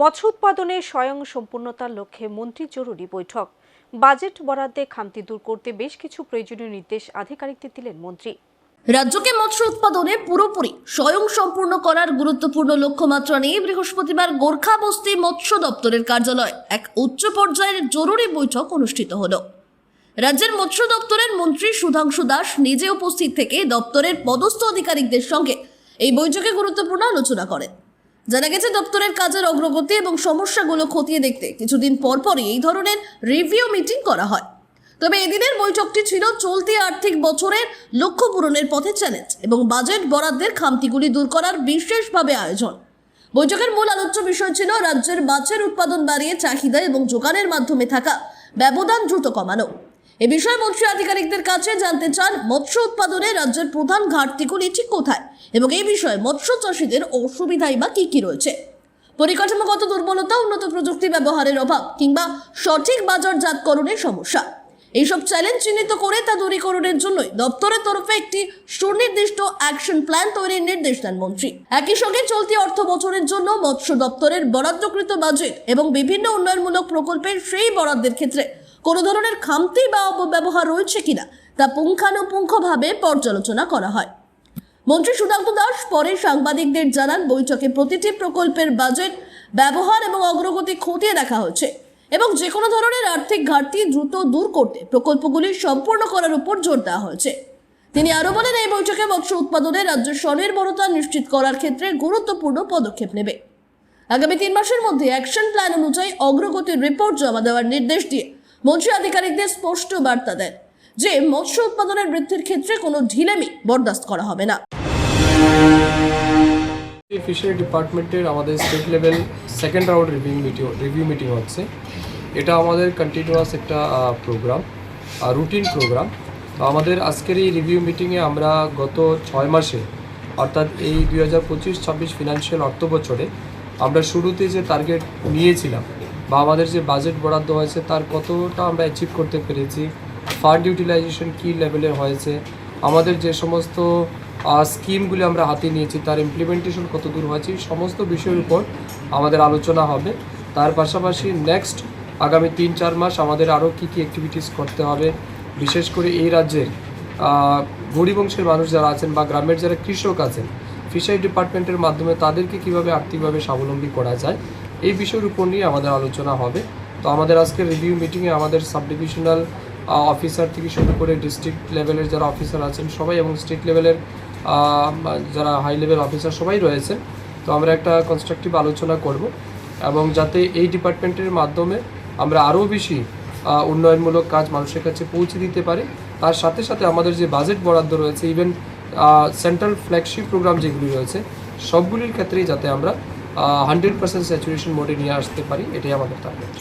মৎস্য উৎপাদনে স্বয়ং সম্পূর্ণতার লক্ষ্যে মন্ত্রী জরুরি বৈঠক। বাজেট বরাদ্দে খামতি দূর করতে বেশ কিছু প্রয়োজনীয় নির্দেশ আধিকারিকদের দিলেন মন্ত্রী। রাজ্যকে মৎস্য উৎপাদনে পুরোপুরি স্বয়ং সম্পূর্ণ করার গুরুত্বপূর্ণ লক্ষ্যমাত্রা নিয়ে বৃহস্পতিবার গোর্খা বস্তি মৎস্য দপ্তরের কার্যালয় এক উচ্চ পর্যায়ের জরুরি বৈঠক অনুষ্ঠিত হলো। রাজ্যের মৎস্য দপ্তরের মন্ত্রী সুধাংশু দাস নিজে উপস্থিত থেকে দপ্তরের পদস্থ আধিকারিকদের সঙ্গে এই বৈঠকে গুরুত্বপূর্ণ আলোচনা করেন। জানা গেছে, দপ্তরের কাজের অগ্রগতি এবং সমস্যাগুলো খতিয়ে দেখতে কিছুদিন পরপরই এই ধরনের রিভিউ মিটিং করা হয়। তবে এদিনের বৈঠকটি ছিল চলতি আর্থিক বছরের লক্ষ্য পূরণের পথে চ্যালেঞ্জ এবং বাজেট বরাদ্দের খামতিগুলি দূর করার বিশেষভাবে আয়োজন। বৈঠকের মূল আলোচ্য বিষয় ছিল রাজ্যের মাছের উৎপাদন বাড়িয়ে চাহিদা এবং যোগানের মাধ্যমে থাকা ব্যবধান দ্রুত কমানো। এ বিষয়ে মৎস্য আধিকারিকদের কাছে জানতে চান, মৎস্য উৎপাদনে রাজ্যের প্রধান ঘাটতিগুলি ঠিক কোথায় এবং এই বিষয়ে মৎস্য চাষীদের অসুবিধাই বা কি কি রয়েছে? পরিকাঠামোগত দুর্বলতা, উন্নত প্রযুক্তি ব্যবহারের অভাব কিংবা সঠিক বাজারজাতকরণের সমস্যা। এইসব চ্যালেঞ্জ চিহ্নিত করে তা দূরীকরণের জন্যই দপ্তরের তরফে একটি সুনির্দিষ্ট অ্যাকশন প্ল্যান তৈরির নির্দেশ দেন মন্ত্রী। একই সঙ্গে চলতি অর্থ বছরের জন্য মৎস্য দপ্তরের বরাদ্দকৃত বাজেট এবং বিভিন্ন উন্নয়নমূলক প্রকল্পের সেই বরাদ্দের ক্ষেত্রে কোনো ধরনের খামতি বা অপব্যবহার রয়েছে কিনা তা পুঙ্খানুপুঙ্খভাবে পর্যালোচনা করা হয়। মন্ত্রী সুধাংশু দাস পরে সাংবাদিকদের জানান, বৈঠকে প্রতিটি প্রকল্পের বাজেট, ব্যবহার এবং অগ্রগতি খতিয়ে দেখা হচ্ছে এবং যে কোনো ধরনের আর্থিক ঘাটতি দ্রুত দূর করতে প্রকল্পগুলি সম্পূর্ণ করার উপর জোর দেওয়া হয়েছে। তিনি আরও বলেন, এই বৈঠকে মৎস্য উৎপাদনে রাজ্য স্বনির্ভরতা নিশ্চিত করার ক্ষেত্রে গুরুত্বপূর্ণ পদক্ষেপ নেবে। আগামী তিন মাসের মধ্যে অ্যাকশন প্ল্যান অনুযায়ী অগ্রগতির রিপোর্ট জমা দেওয়ার নির্দেশ দিয়ে মন্ত্রী আধিকারিকদের স্পষ্ট বার্তা দেন যে, মৎস্য উৎপাদনের বৃদ্ধির ক্ষেত্রে কোনো ঢিলেমি বরদাস্ত করা হবে না। ফিশারি ডিপার্টমেন্টের আমাদের state level second round review meeting review meeting হচ্ছে। এটা আমাদের কন্টিনিউয়াস একটা প্রোগ্রাম রুটিন প্রোগ্রাম তো আমাদের আজকের এই রিভিউ মিটিংয়ে আমরা গত ছয় মাসে, অর্থাৎ এই দুই হাজার পঁচিশ, ছাব্বিশ ফিনান্সিয়াল অর্থ বছরে আমরা শুরুতে যে টার্গেট নিয়েছিলাম বা আমাদের যে বাজেট বরাদ্দ হয়েছে, তার কতটা আমরা অ্যাচিভ করতে পেরেছি ফান্ড ইউটিলাইজেশন কী লেভেলের হয়েছে, আমাদের যে সমস্ত স্কিমগুলি আমরা হাতে নিয়েছি, তার ইমপ্লিমেন্টেশন কত দূর হয়েছে সমস্ত বিষয়ের উপর আমাদের আলোচনা হবে। তার পাশাপাশি নেক্সট আগামী তিন চার মাস আমাদের আরও কী কী অ্যাক্টিভিটিস করতে হবে, বিশেষ করে এই রাজ্যের গরিব অংশের মানুষ যারা আছেন বা গ্রামের যারা কৃষক আছেন ফিশারি ডিপার্টমেন্টের মাধ্যমে তাদেরকে কীভাবে আর্থিকভাবে স্বাবলম্বী করা যায় এই বিষয়ের উপর নিয়ে আমাদের আলোচনা হবে। তো আমাদের আজকের রিভিউ মিটিংয়ে আমাদের সাব ডিভিশনাল অফিসার থেকে শুরু করে ডিস্ট্রিক্ট লেভেলের যারা অফিসার আছেন সবাই এবং স্টেট লেভেলের যারা হাই লেভেল অফিসার সবাই রয়েছেন। তো আমরা একটা কনস্ট্রাকটিভ আলোচনা করব এবং যাতে এই ডিপার্টমেন্টের মাধ্যমে আমরা আরও বেশি উন্নয়নমূলক কাজ মানুষের কাছে পৌঁছে দিতে পারি। তার সাথে সাথে আমাদের যে বাজেট বরাদ্দ রয়েছে ইভেন সেন্ট্রাল ফ্ল্যাগশিপ প্রোগ্রাম যেগুলি রয়েছে, সবগুলির ক্ষেত্রেই যাতে আমরা হান্ড্রেড পার্সেন্ট স্যাচুরেশন মোডে নিয়ে আসতে পারি এটাই আমাদের টার্গেট